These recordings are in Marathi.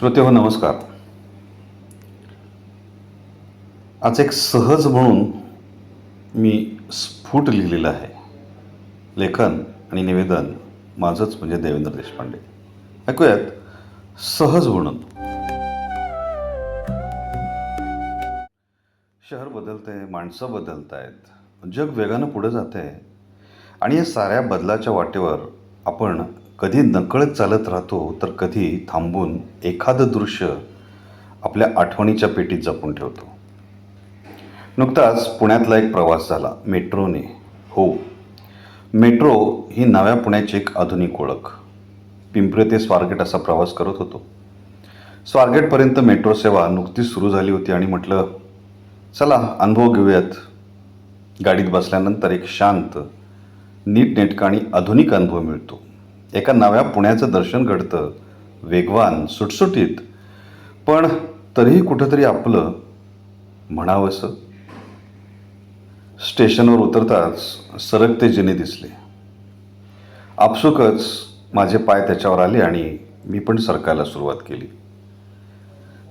श्रोते हो नमस्कार. आज एक सहज म्हणून मी स्फुट लिहिलेलं आहे. लेखन आणि निवेदन माझंच म्हणजे देवेंद्र देशपांडे. ऐकूयात सहज म्हणून. शहर बदलतंय माणसं बदलत आहेत जग वेगानं पुढं जात आहे आणि या साऱ्या बदलाच्या वाटेवर आपण कधी नकळत चालत राहतो तर कधी थांबून एखादं दृश्य आपल्या आठवणीच्या पेटीत जपून ठेवतो. नुकताच पुण्यातला एक प्रवास झाला मेट्रोने. हो मेट्रो ही नव्या पुण्याची एक आधुनिक ओळख. पिंपरे ते स्वारगेट असा प्रवास करत होतो. स्वारगेटपर्यंत मेट्रो सेवा नुकतीच सुरू झाली होती आणि म्हटलं चला अनुभव घेऊयात. गाडीत बसल्यानंतर एक शांत नीटनेटका आणि आधुनिक अनुभव मिळतो. एका नव्या पुण्याचं दर्शन घडतं. वेगवान सुटसुटीत. पण तरीही कुठंतरी आपलं म्हणावंसं? स्टेशनवर उतरताच सरकते जिने दिसले. आपसुकच माझे पाय त्याच्यावर आले आणि मी पण सरकायला सुरुवात केली.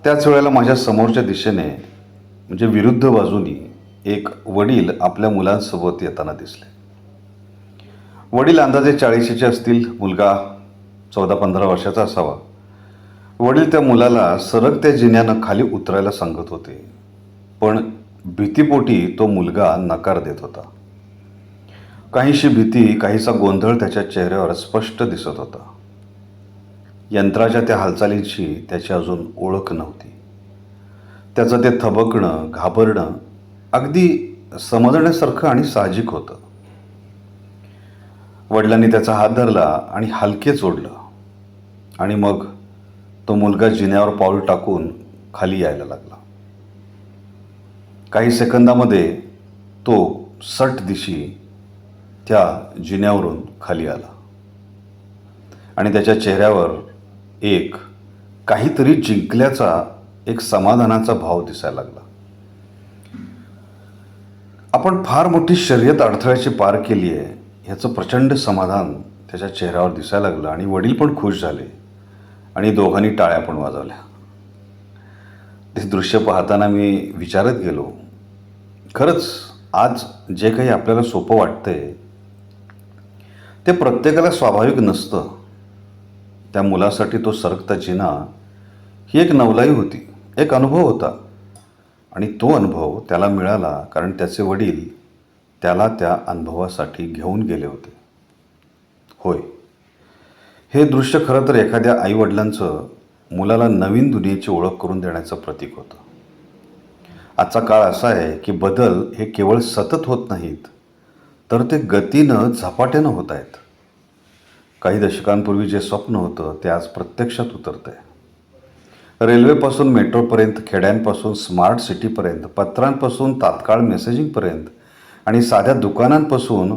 त्याच वेळेला माझ्या समोरच्या दिशेने म्हणजे विरुद्ध बाजूनी एक वडील आपल्या मुलांसोबत येताना दिसले. वडील अंदाजे चाळीशीचे असतील मुलगा चौदा पंधरा वर्षाचा असावा. वडील त्या मुलाला सरकत्या जिन्यानं खाली उतरायला सांगत होते. पण भीतीपोटी तो मुलगा नकार देत होता. काहीशी भीती काहीसा गोंधळ त्याच्या चेहऱ्यावर स्पष्ट दिसत होता. यंत्राच्या त्या हालचालींची त्याची अजून ओळख नव्हती. त्याचं ते थबकणं घाबरणं अगदी समजण्यासारखं आणि साहजिक होतं. वडिलांनी त्याचा हात धरला आणि हलके सोडलं आणि मग तो मुलगा जिन्यावर पाऊल टाकून खाली यायला लागला. काही सेकंदामध्ये तो सट दिशी त्या जिन्यावरून खाली आला. आणि त्याच्या चेहऱ्यावर एक काहीतरी जिंकल्याचा एक समाधानाचा भाव दिसायला लागला. आपण फार मोठी शर्यत अडथळ्याची पार केली आहे ह्याचं प्रचंड समाधान त्याच्या चेहऱ्यावर दिसायला लागलं आणि वडील पण खुश झाले आणि दोघांनी टाळ्या पण वाजवल्या. ते दृश्य पाहताना मी विचारत गेलो खरंच आज जे काही आपल्याला सोपं वाटतंय ते प्रत्येकाला स्वाभाविक नसतं. त्या मुलासाठी तो सरकता जिना ही एक नवलाई होती एक अनुभव होता. आणि तो अनुभव त्याला मिळाला कारण त्याचे वडील त्याला त्या अनुभवासाठी घेऊन गेले होते. होय. हे दृश्य खरं तर एखाद्या आईवडिलांचं मुलाला नवीन दुनियेची ओळख करून देण्याचं प्रतीक होतं. आजचा काळ असा आहे की बदल हे केवळ सतत होत नाहीत तर ते गतीनं झपाट्यानं होत आहेत. काही दशकांपूर्वी जे स्वप्न होतं ते आज प्रत्यक्षात उतरतं आहे रेल्वेपासून मेट्रोपर्यंत खेड्यांपासून स्मार्ट सिटीपर्यंत पत्रांपासून तात्काळ मेसेजिंगपर्यंत आणि साध्या दुकानांपासून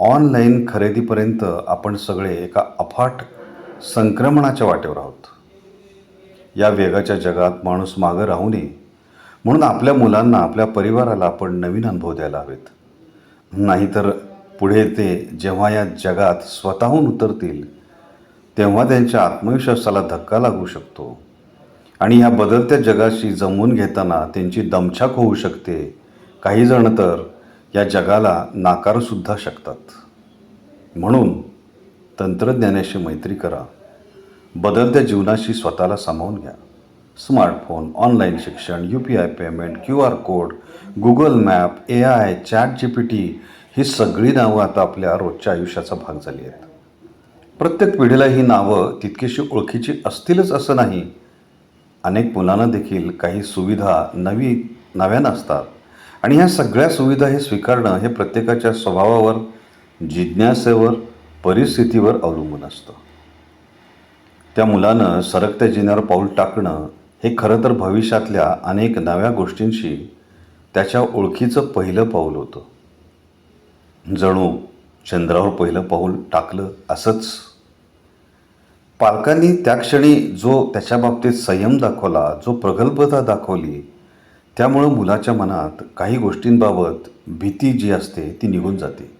ऑनलाईन खरेदीपर्यंत आपण सगळे एका अफाट संक्रमणाच्या वाटेवर आहोत. या वेगाच्या जगात माणूस मागं राहू नये म्हणून आपल्या मुलांना आपल्या परिवाराला आपण नवीन अनुभव द्यायला हवेत. नाहीतर पुढे ते जेव्हा या जगात स्वतःहून उतरतील तेव्हा त्यांच्या आत्मविश्वासाला धक्का लागू शकतो. आणि ह्या बदलत्या जगाशी जमवून घेताना त्यांची दमछाक होऊ शकते. काही जण तर या जगाला नाकारूसुद्धा शकतात. म्हणून तंत्रज्ञानाशी मैत्री करा. बदलत्या जीवनाशी स्वतःला सामावून घ्या. स्मार्टफोन ऑनलाईन शिक्षण U P I payment Q R code Google map A I chat G P T ही सगळी नावं आता आपल्या रोजच्या आयुष्याचा भाग झाली आहेत. प्रत्येक पिढीला ही नावं तितकीशी ओळखीची असतीलच असं नाही. अनेक मुलांना देखील काही सुविधा नवी नव्यानं असतात आणि ह्या सगळ्या सुविधा हे स्वीकारणं हे प्रत्येकाच्या स्वभावावर जिज्ञासेवर परिस्थितीवर अवलंबून असतं. त्या मुलानं सरकत्या जिन्यावर पाऊल टाकणं हे खरं तर भविष्यातल्या अनेक नव्या गोष्टींशी त्याच्या ओळखीचं पहिलं पाऊल होतं. जणू चंद्रावर पहिलं पाऊल टाकलं असंच. पालकांनी त्या क्षणी जो त्याच्या बाबतीत संयम दाखवला जो प्रगल्भता दाखवली त्यामुळं मुलाच्या मनात काही गोष्टींबाबत भीती जी असते ती निघून जाते.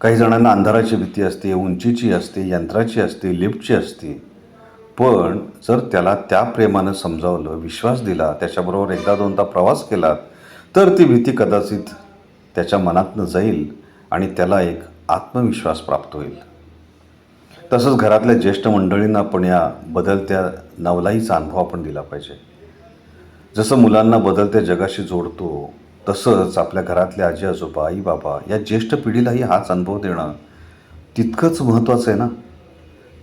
काही जणांना अंधाराची भीती असते उंचीची असते यंत्राची असते लिफ्टची असते. पण जर त्याला त्या प्रेमानं समजावलं विश्वास दिला त्याच्याबरोबर एकदा दोनदा प्रवास केला तर ती भीती कदाचित त्याच्या मनातनं जाईल आणि त्याला एक आत्मविश्वास प्राप्त होईल. तसंच घरातल्या ज्येष्ठ मंडळींना आपण या बदलत्या नवलाईचा अनुभव आपण दिला पाहिजे. जसं मुलांना बदलत्या जगाशी जोडतो तसंच आपल्या घरातले आजी आजोबा आई बाबा या ज्येष्ठ पिढीलाही हाच अनुभव देणं तितकंच महत्त्वाचं आहे ना?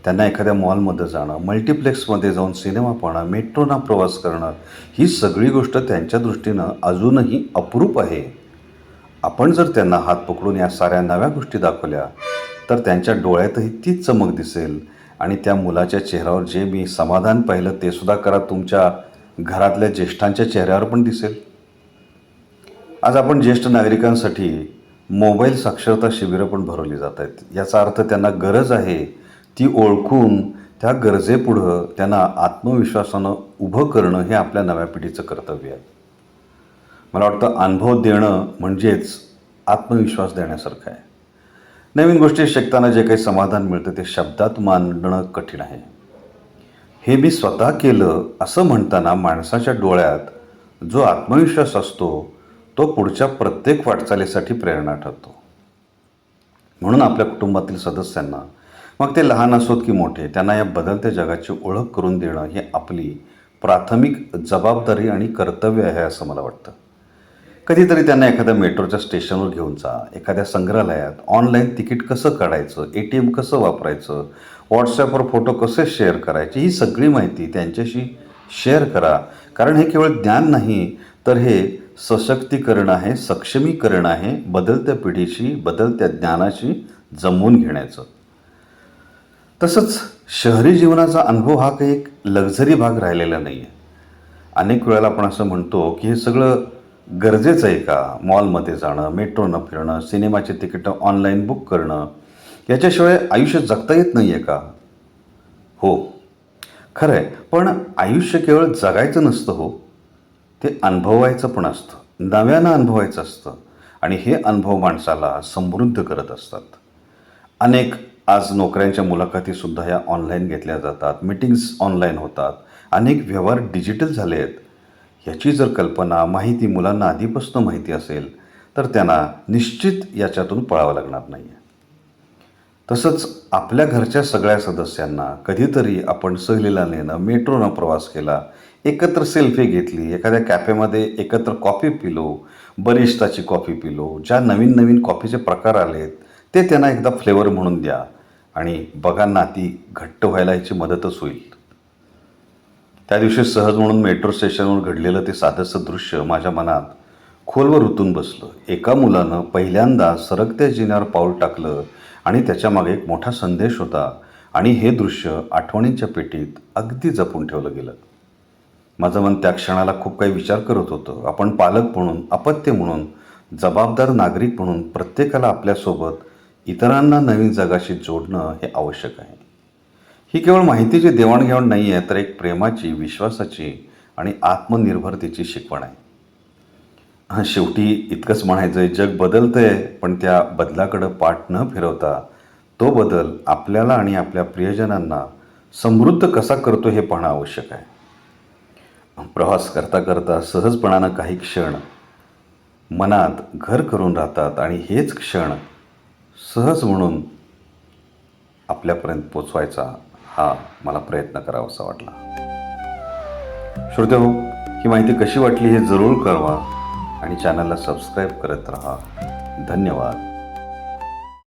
त्यांना एखाद्या मॉलमध्ये जाणं मल्टिप्लेक्समध्ये जाऊन सिनेमा पाहणं मेट्रोना प्रवास करणं ही सगळी गोष्ट त्यांच्या दृष्टीनं अजूनही अपरूप आहे. आपण जर त्यांना हात पकडून या साऱ्या नव्या गोष्टी दाखवल्या तर त्यांच्या डोळ्यातही तीच चमक दिसेल आणि त्या मुलाच्या चेहऱ्यावर जे मी समाधान पाहिलं ते सुद्धा करा तुमच्या घरातल्या ज्येष्ठांच्या चेहऱ्यावर पण दिसेल. आज आपण ज्येष्ठ नागरिकांसाठी मोबाईल साक्षरता शिबिरं पण भरवली जात आहेत. याचा अर्थ त्यांना गरज आहे ती ओळखून त्या गरजेपुढं त्यांना आत्मविश्वासानं उभं करणं हे आपल्या नव्या पिढीचं कर्तव्य आहे. मला वाटतं अनुभव देणं म्हणजेच आत्मविश्वास देण्यासारखं आहे. नवीन गोष्टी शिकताना जे काही समाधान मिळतं ते शब्दात मांडणं कठीण आहे. हे मी स्वतः केलं असं म्हणताना माणसाच्या डोळ्यात जो आत्मविश्वास असतो तो पुढच्या प्रत्येक वाटचालीसाठी प्रेरणा ठरतो. म्हणून आपल्या कुटुंबातील सदस्यांना मग ते लहान असोत की मोठे त्यांना या बदलत्या जगाची ओळख करून देणं ही आपली प्राथमिक जबाबदारी आणि कर्तव्य आहे असं मला वाटतं. कधीतरी त्यांना एखाद्या मेट्रोच्या स्टेशनवर घेऊन जा एखाद्या संग्रहालयात ऑनलाईन तिकीट कसं काढायचं ए टी एम कसं वापरायचं व्हॉट्सॲपवर फोटो कसे शेअर करायचे ही सगळी माहिती त्यांच्याशी शेअर करा. कारण हे केवळ ज्ञान नाही तर हे सशक्तीकरण आहे सक्षमीकरण आहे बदलत्या पिढीशी बदलत्या ज्ञानाशी जमवून घेण्याचं. तसंच शहरी जीवनाचा अनुभव हा काही एक लक्झरी भाग राहिलेला नाही आहे अनेक वेळेला आपण असं म्हणतो की हे सगळं गरजेचं आहे का? मॉलमध्ये जाणं मेट्रोनं फिरणं सिनेमाचे तिकीटं ऑनलाईन बुक करणं याच्याशिवाय आयुष्य जगता येत नाही आहे का? हो खरं आहे पण आयुष्य केवळ जगायचं नसतं हो. ते अनुभवायचं पण असतं. नव्यानं अनुभवायचं असतं. आणि हे अनुभव माणसाला समृद्ध करत असतात. अनेक आज नोकऱ्यांच्या मुलाखतीसुद्धा या ऑनलाईन घेतल्या जातात. मिटिंग्स ऑनलाईन होतात. अनेक व्यवहार डिजिटल झाले आहेत. याची जर कल्पना माहिती मुलांना आधीपासून माहिती असेल तर त्यांना निश्चित याच्यातून पळावं लागणार नाही आहे तसंच आपल्या घरच्या सगळ्या सदस्यांना कधीतरी आपण सहलीला नेणं मेट्रोनं प्रवास केला एकत्र सेल्फी घेतली एखाद्या कॅफेमध्ये एकत्र कॉफी पिलो बरिस्ताची कॉफी पिलो ज्या नवीन नवीन कॉफीचे प्रकार आलेत ते त्यांना एकदा फ्लेवर म्हणून द्या. आणि बघांना ती घट्ट व्हायला याची मदतच होईल. त्या दिवशी सहज म्हणून मेट्रो स्टेशनवर घडलेलं ते साधंसं दृश्य माझ्या मनात खोलवर रुतून बसलं. एका मुलानं पहिल्यांदा सरकत्या जिन्यावर पाऊल टाकलं आणि त्याच्यामागे एक मोठा संदेश होता आणि हे दृश्य आठवणींच्या पेटीत अगदी जपून ठेवलं गेलं. माझं मन त्या क्षणाला खूप काही विचार करत होतं. आपण पालक म्हणून अपत्य म्हणून जबाबदार नागरिक म्हणून प्रत्येकाला आपल्यासोबत इतरांना नवीन जगाशी जोडणं हे आवश्यक आहे. ही केवळ माहितीची देवाणघेवाण नाही आहे तर एक प्रेमाची विश्वासाची आणि आत्मनिर्भरतेची शिकवण आहे. हां शेवटी इतकंच म्हणायचं आहे जग बदलतंय पण त्या बदलाकडं पाठ न फिरवता तो बदल आपल्याला आणि आपल्या प्रियजनांना समृद्ध कसा करतो हे पाहणं आवश्यक आहे. प्रवास करता करता सहजपणानं काही क्षण मनात घर करून राहतात आणि हेच क्षण सहज म्हणून आपल्यापर्यंत पोचवायचा हा मला प्रयत्न करावासा वाटला. श्रोते हो ही माहिती कशी वाटली हे जरूर कळवा आणि चॅनलला सबस्क्राईब करत राहा. धन्यवाद.